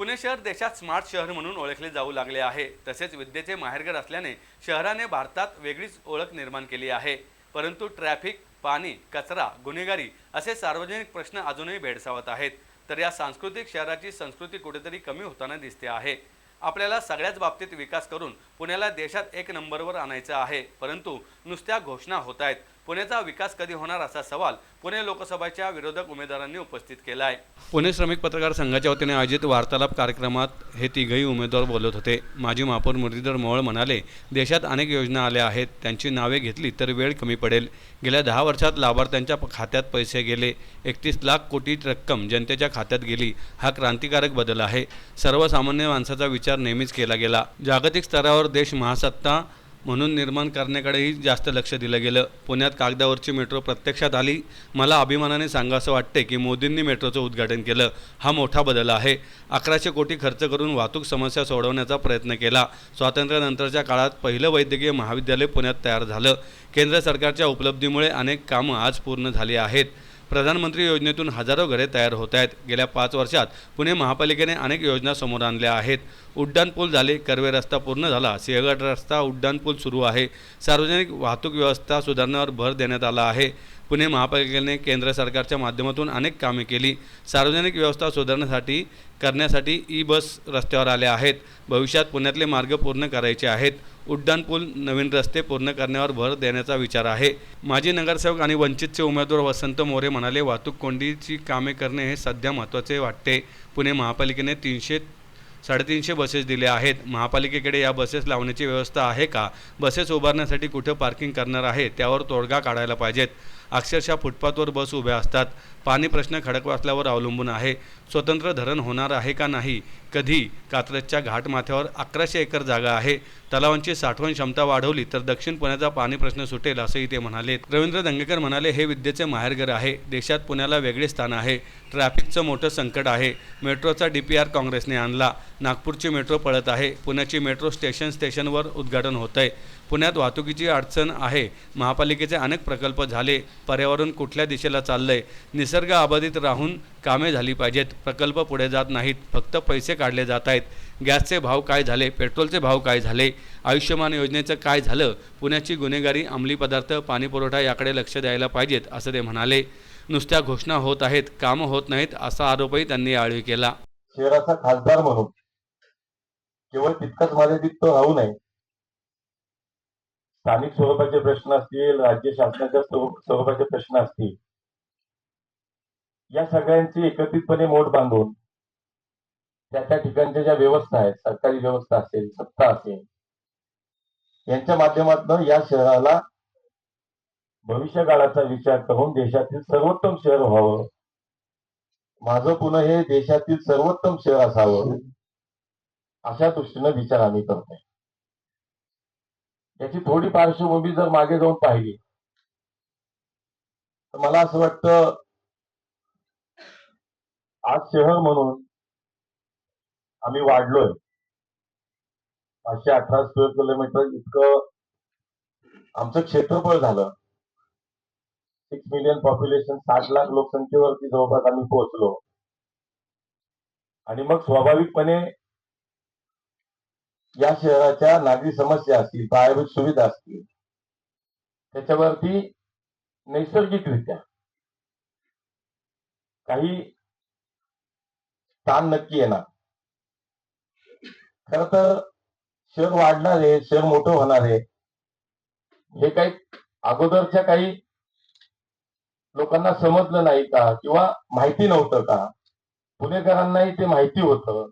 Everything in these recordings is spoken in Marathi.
पुणे शहर देशात स्मार्ट शहर म्हणून ओळखले जाऊ लागले आहे. तसेच विद्येचे माहेरघर असल्याने शहराने भारतात वेगळीच ओळख निर्माण केली आहे. परंतु ट्रॅफिक पाणी कचरा गुन्हेगारी असे सार्वजनिक प्रश्न अजूनही भेडसावत आहेत. तर या सांस्कृतिक शहराची संस्कृती कुठेतरी कमी होताना दिसते आहे. आपल्याला सगळ्याच बाबतीत विकास करून पुण्याला देशात एक नंबरवर आणायचं आहे. परंतु नुसत्या घोषणा होत आहेत. पुण्याचा विकास कधी होणार असा सवाल पुणे लोकसभेच्या विरोधक उमेदवारांनी उपस्थित केला आहे पुणे श्रमिक पत्रकार संघाच्या वतीने आयोजित वार्तालाप कार्यक्रमात हे तिघही उमेदवार बोलत होते. माजी महापौर मुरलीधर मोहोळ म्हणाले देशात अनेक योजना आल्या आहेत त्यांची नावे घेतली तर वेळ कमी पडेल. गेल्या दहा वर्षात लाभार्थ्यांच्या खात्यात पैसे गेले. एकतीस लाख कोटी रक्कम जनतेच्या खात्यात गेली. हा क्रांतिकारक बदल आहे. सर्वसामान्य माणसाचा विचार नेहमीच केला गेला. जागतिक स्तरावर देश महासत्ता म्हणून निर्माण करण्याकडेही जास्त लक्ष दिलं गेलं. पुण्यात कागदावरची मेट्रो प्रत्यक्षात आली. मला अभिमानाने सांगावं वाटते की मोदींनी मेट्रोचं उद्घाटन केलं. हा मोठा बदल आहे. अकराशे कोटी खर्च करून वाहतूक समस्या सोडवण्याचा प्रयत्न केला. स्वातंत्र्यानंतरच्या काळात पहिलं वैद्यकीय महाविद्यालय पुण्यात तयार झालं. केंद्र सरकारच्या उपलब्धीमुळे अनेक कामं आज पूर्ण झाली आहेत. प्रधानमंत्री योजनेतून हजारो घरे तयार होत आहेत. गेल्या पाच वर्षात पुणे महापालिकेने अनेक योजना समोर आणल्या आहेत. उड्डाण पूल झाले कर्वे रस्ता पूर्ण झाला सिंहगड रस्ता उड्डाण पूल सुरू आहे. सार्वजनिक वाहतूक व्यवस्था सुधारण्यावर भर देण्यात आला आहे. पुणे महापालिकेने केंद्र सरकारच्या माध्यमातून अनेक कामे केली. सार्वजनिक व्यवस्था सुधारण्यासाठी करण्यासाठी ई बस रस्त्यावर आल्या आहेत. भविष्यात पुण्यातले मार्ग पूर्ण करायचे आहेत. उड्डाणपूल नवीन रस्ते पूर्ण करण्यावर भर देण्याचा विचार आहे. माजी नगरसेवक आणि वंचितचे उमेदवार वसंत मोरे म्हणाले वाहतूक कोंडीची कामे करणे हे सध्या महत्त्वाचे वाटते. पुणे महापालिकेने तीनशे साडेतीनशे बसेस दिल्या आहेत. महापालिकेकडे या बसेस लावण्याची व्यवस्था आहे का? बसेस उभारण्यासाठी कुठं पार्किंग करणार आहे? त्यावर तोडगा काढायला पाहिजेत. अक्षरशः फुटपाथवर बस उभ्या असतात. पाणी प्रश्न खडकवासल्यावर अवलंबून आहे. स्वतंत्र धरण होणार आहे का नाही? कधी? कात्रजच्या घाटमाथ्यावर अकराशे एकर जागा आहे. तलावांची साठवण क्षमता वाढवली तर दक्षिण पुण्याचा पाणी प्रश्न सुटेल असंही ते म्हणाले रवींद्र दंगेकर म्हणाले हे विद्येचे माहेरघर आहे. देशात पुण्याला वेगळे स्थान आहे. ट्रॅफिकचं मोठं संकट आहे. मेट्रोचा डी पी आर काँग्रेसने आणला. नागपूरची मेट्रो पळत आहे. पुण्याची मेट्रो स्टेशन स्टेशनवर उद्घाटन होत आहे पुण्यात वाहतुकीची अडचण आहे. महापालिकेचे अनेक प्रकल्प झाले. पर्यावरण कुठल्या दिशेला चाललंय? निसर्ग अबाधित राहून कामे झाली पाहिजेत. प्रकल्प पुढे जात नाहीत. फक्त पैसे काढले जात आहेत. गॅसचे भाव काय झाले? पेट्रोलचे भाव काय झाले? आयुष्यमान योजनेचं काय झालं? पुण्याची गुन्हेगारी अंमली पदार्थ पाणीपुरवठा याकडे लक्ष द्यायला पाहिजेत असं ते म्हणाले. नुसत्या घोषणा होत आहेत. कामं होत नाहीत असा आरोपही त्यांनी यावेळी केला. शहराचा खासदार म्हणून. केवळ तितकाच मर्यादित तो राहू नये. स्थानिक स्वरूपाचे प्रश्न असतील राज्य शासनाच्या स्वरूपाचे प्रश्न असतील या सगळ्यांची एकत्रितपणे मोठ बांधून त्या त्या ठिकाणच्या ज्या व्यवस्था आहेत सरकारी व्यवस्था असेल सत्ता असेल यांच्या माध्यमातून या शहराला भविष्य काळाचा विचार करून देशातील सर्वोत्तम शहर व्हावं. माझं पुणे हे देशातील सर्वोत्तम शहर असावं अशा दृष्टीनं विचार आम्ही करतोय. याची थोडी पार्श्वभूमी जर मागे जाऊन पाहिली तर मला असं वाटतं आज शहर म्हणून आम्ही वाढलोय. पाचशे अठरा स्क्वेअर किलोमीटर इतकं आमचं क्षेत्रफळ झालं. सिक्स मिलियन पॉप्युलेशन साठ लाख लोकसंख्येवरती जवळपास आम्ही पोहोचलो. आणि मग स्वाभाविकपणे या शहराच्या नागरी समस्या असतील पायाभूत सुविधा असतील त्याच्यावरती नैसर्गिकरित्या काही ताण नक्की येणार. खर तर शहर वाढणार आहे शहर मोठं होणार आहे. हे काही अगोदरच्या काही लोकांना समजलं नाही का? किंवा माहिती नव्हतं का? पुणेकरांनाही ते माहिती होतं.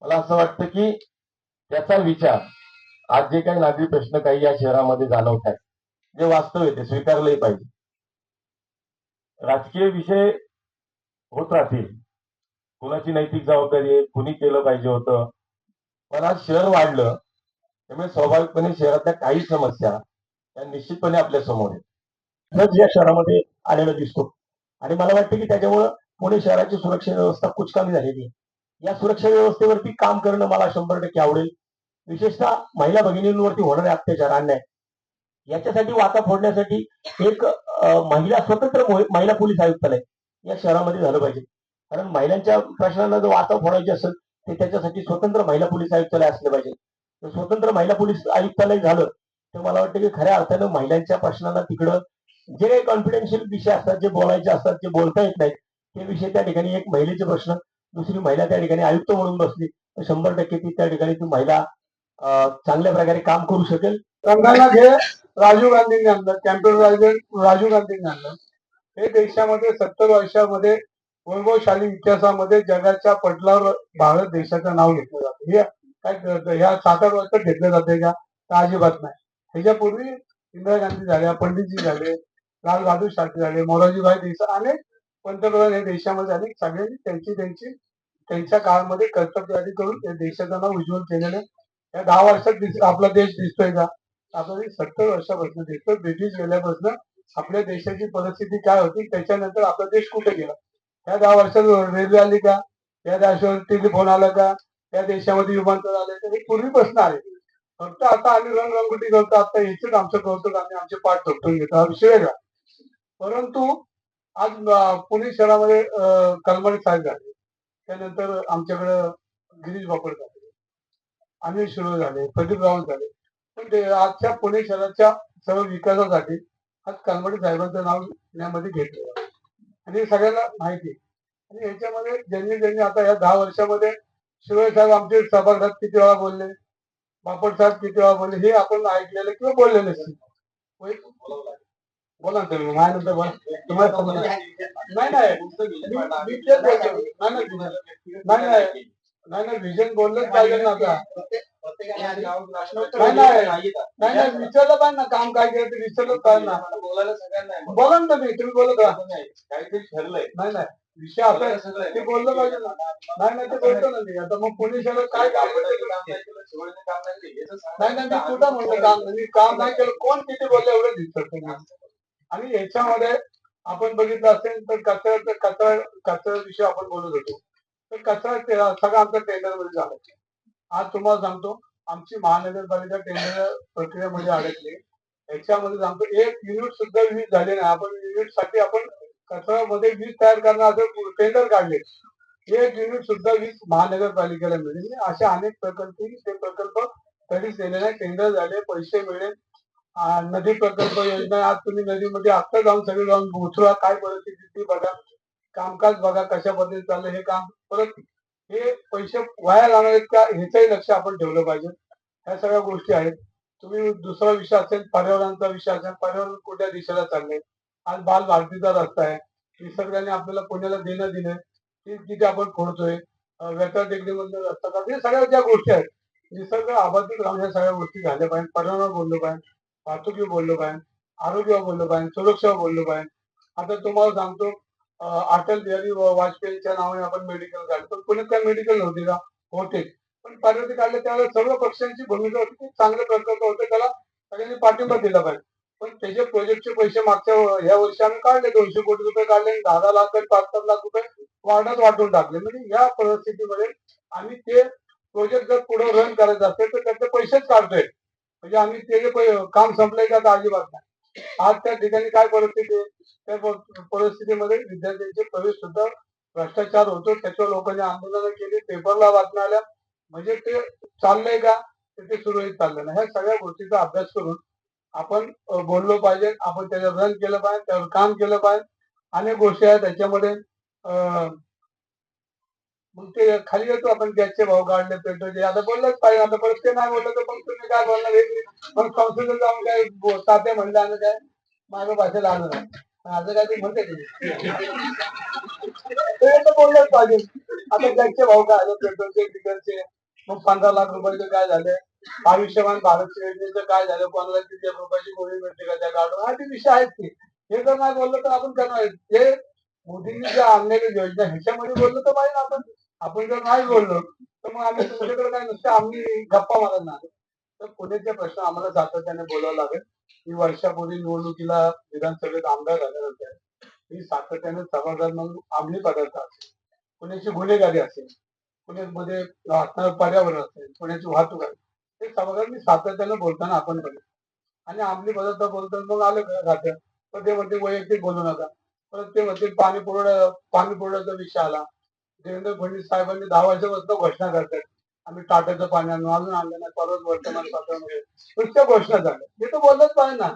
मला असं वाटतं की त्याचा विचार आज जे काही नागरी प्रश्न काही या शहरामध्ये जाणवत आहेत जे वास्तव आहे ते स्वीकारलंही पाहिजे. राजकीय विषय होत राहतील. कुणाची नैतिक जबाबदारी आहे? कुणी केलं पाहिजे होतं? पण आज शहर वाढलं. त्यामुळे स्वाभाविकपणे शहरातल्या काही समस्या त्या निश्चितपणे आपल्यासमोर आहेत. या शहरामध्ये आलेला दिसतो. आणि मला वाटतं की त्याच्यामुळं पुणे शहराची सुरक्षा व्यवस्था कुचकामी झालेली आहे. या सुरक्षा व्यवस्थेवरती काम करणं मला शंभर टक्के आवडेल. विशेषतः महिला भगिनींवरती होणारे अत्याचार अन्याय. याच्यासाठी वाता फोडण्यासाठी एक महिला स्वतंत्र महिला पोलीस आयुक्तालय या शहरामध्ये झालं पाहिजे. कारण महिलांच्या प्रश्नांना जर वाता फोडायची असेल ते त्याच्यासाठी स्वतंत्र महिला पोलीस आयुक्तालय असले पाहिजे. तर स्वतंत्र महिला पोलीस आयुक्तालय झालं तर मला वाटतं की खऱ्या अर्थानं महिलांच्या प्रश्नांना तिकडं जे काही कॉन्फिडेन्शियल विषय असतात जे बोलायचे असतात जे बोलता येत नाहीत ते विषय त्या ठिकाणी एक महिलेचे प्रश्न दुसरी महिला त्या ठिकाणी आयुक्त म्हणून बसली तर शंभर टक्के ती त्या ठिकाणी ती महिला चांगल्या प्रकारे काम करू शकेल. रंगाला घे राजीव गांधींनी आणलं कॅम्प्युटर राजीव गांधींनी आणलं. हे देशामध्ये सत्तर वर्षामध्ये वैभवशाली इतिहासामध्ये जगाच्या पटलावर भारत देशाचं नाव घेतलं जातं. हे काय ह्या सात आठ वर्षात घेतलं जाते का? अजिबात नाही. ह्याच्यापूर्वी इंदिरा गांधी झाल्या पंडितजी झाले लाल बहादूर शास्त्री झाले मोरारजीभाई देसाई अनेक पंतप्रधान हे देशामध्ये अनेक सगळ्यांनी त्यांची त्यांची त्यांच्या काळामध्ये कर्तव्यवादी करून या देशाचं नाव उज्ज्वल केलेलं या दहा वर्षात आपला देश दिसतोय का? आपल्याला सत्तर वर्षापासून दिसतो ब्रिटिश गेल्यापासून आपल्या देशाची परिस्थिती काय होती? त्याच्यानंतर आपला देश कुठे गेला? या दहा वर्षात रेल्वे आली का? या देशावर टेलिफोन आला का? या देशामध्ये विमानतळ आले तर हे पूर्वीपासून आले. फक्त आता आम्ही रंगरंगोटी करतो आता याच आमचं कौतुक आम्ही आमचे पाठ झोपटून घेतो हा विषय वेगळा. परंतु आज पुणे शहरामध्ये कलमाडी कलमडी साहेब झाले. त्यानंतर आमच्याकडं गिरीश बापड झाले. अनिल शिरोळ झाले प्रदीप रावण झाले. पण ते आजच्या पुणे शहराच्या सर्व विकासासाठी आज कलमडी साहेबांचं नाव यामध्ये घेतलं जातं. आणि सगळ्यांना माहिती. आहे. आणि याच्यामध्ये ज्यांनी ज्यांनी आता या दहा वर्षामध्ये शिवाय साहेब आमचे सभागृहात किती वेळा बोलले बापट साहेब किती वेळा बोलले हे आपण ऐकलेलं किंवा बोललेलं नसेल. बोला ना तुम्ही माझ्यानंतर बोला. तुम्हाला नाही नाही. नाही नाही. नाही नाही विजन बोललंच पाहिजे ना आता. नाही नाही. विचारलं पाहिजे ना काम काय केलं ते विचारलं पाहिजे ना. बोला ना तुम्ही तुम्ही बोलत राहा. काहीतरी ठरलंय. नाही नाही विषय असा आहे, ते बोललं पाहिजे ना. नाही नाही ते बोलतो ना मी. आता मग पुणे शहरात काय काम केलं? नाही नाही मी कुठं म्हणलं काम मी काम नाही केलं. कोण किती बोललं एवढं दिसत आणि याच्यामध्ये आपण बघितलं असेल तर कचरा कचरा कचरा विषयी आपण बोलत होतो. तर कचरा सगळं आमचं टेंडरमध्ये झालं. आज तुम्हाला सांगतो आमची महानगरपालिका टेंडर प्रक्रियेमध्ये अडकली. याच्यामध्ये सांगतो एक युनिट सुद्धा वीज झाले नाही. आपण युनिटसाठी आपण कचऱ्यामध्ये वीज तयार करणार असं टेंडर काढले. एक युनिट सुद्धा वीज महानगरपालिकेला मिळेल अशा असे अनेक प्रकल्प ते प्रकल्प कधीच दिले नाही. टेंडर झाले पैसे मिळेल. नदी प्रकल्प योजना आज तुम्ही नदीमध्ये आत्ता जाऊन सगळे जाऊन उचला काय परिस्थिती ती बघा. कामकाज बघा कशा पद्धतीने चाललं हे काम. परत हे पैसे वाया जाणार आहेत का ह्याचंही लक्ष आपण ठेवलं पाहिजे. ह्या सगळ्या गोष्टी आहेत. तुम्ही दुसरा विषय असेल पर्यावरणाचा विषय असेल पर्यावरण कुठल्या दिशेला चाललंय? आज बाल भारतीचा रस्ता आहे. निसर्गाने आपल्याला पुण्याला देणं दिलंय. ते तिथे आपण फोडतोय व्यथा टेकडीमधलं रस्ता काढतो हे सगळ्या ज्या गोष्टी आहेत निसर्ग अबाधित राहून ह्या सगळ्या गोष्टी झाल्या पाहिजे पर्यावरण बोललो पाहिजे वाहतुकीवर बोललो पाहिजे आरोग्यावर बोललो पाहिजे सुरक्षावर बोललो पाहिजे. आता तुम्हाला सांगतो अटल बिहारी वाजपेयीच्या नावाने आपण मेडिकल काढलं. पण पुण्यात काय मेडिकल नव्हते का? होते. पण पार्वती काढले त्यावेळेला सर्व पक्षांची भूमिका होती. खूप चांगल्या प्रकारचं होते. त्याला सगळ्यांनी पाठिंबा दिला पाहिजे. पण त्याचे प्रोजेक्टचे पैसे मागच्या या वर्षी आम्ही काढले. दोनशे कोटी रुपये काढले आणि दहा दहा लाख आणि पाच पाच लाख रुपये वाढत वाटून टाकले. म्हणजे या परिस्थितीमध्ये आम्ही ते प्रोजेक्ट जर पुढे रन करायचं असेल तर त्याचे पैसेच काढतोय. म्हणजे आम्ही ते जे काम संपलंय का अजिबात नाही. आज त्या ठिकाणी काय परिस्थिती आहे त्या परिस्थितीमध्ये विद्यार्थ्यांचे प्रवेश सुद्धा भ्रष्टाचार होतो. त्याच्यावर लोकांनी आंदोलनं केली. पेपरला बातम्या आल्या. म्हणजे ते चाललंय का? ते सुरळीत चाललं नाही. ह्या सगळ्या गोष्टीचा अभ्यास करून आपण बोललो पाहिजे. आपण त्याच्यावर रन केलं पाहिजे. त्यावर काम केलं पाहिजे. अनेक गोष्टी आहेत. त्याच्यामध्ये मग ते खाली येतो आपण गॅसचे भाव काढले पेट्रोलचे आता बोललंच पाहिजे आता परत ते नाही बोललं तर मग तुम्ही काय बोलणार? हे मग संसदेत जाऊन काय बो- तात्या म्हणलं आणि काय? माझ्या भाषेला आलं नाही. असं काय ते म्हणते ते. तर बोललंच पाहिजे. आता गॅसचे भाव काय आले पेट्रोलचे डिझेलचे मग पंधरा लाख रुपयाचे काय झाले? आयुष्यमान भारत योजनेचं काय झालं? कोणाला किती रुपयाची गोळी मिळते का त्या गाडून हा ते विषय आहेत की हे जर नाही बोललं तर आपण करणार? जे मोदींनी ज्या आणलेल्या योजना ह्याच्यामध्ये बोललो तर पाहिजे आपण. आपण जर नाही बोललो तर मग आम्ही तुमच्याकडे काय नुसतं आम्ही गप्पा मारत नाही. तर पुण्याचे प्रश्न आम्हाला सातत्याने बोलावं लागेल. ही वर्षापूर्वी निवडणुकीला विधानसभेत आमदार झाल्यानंतर ही सातत्याने सभागृहात म्हणून अंमली पदार्थ असेल. पुण्याची गुन्हेगारी असेल पुण्यामध्ये असणारं पर्यावरण असेल पुण्याची वाहतूक आहे. हे सभागृहात मी सातत्याने बोलताना आपण बघितलं. आणि अंमली पदार्थ बोलताना मग आलं खात्यात तर ते म्हणते वैयक्तिक बोलू नका. परत ते म्हणते पाणी पुरवठा पाणी पुरवठ्याचा विषय आला. देवेंद्र फडणवीस साहेबांनी दहा वर्षापासून घोषणा करतात. आम्ही टाटाचं पाणी आणून आणलं नाही परत वर्तमानपत्रामध्ये. नुसत्या घोषणा झाल्या. हे तर बोललंच पाहिजे ना.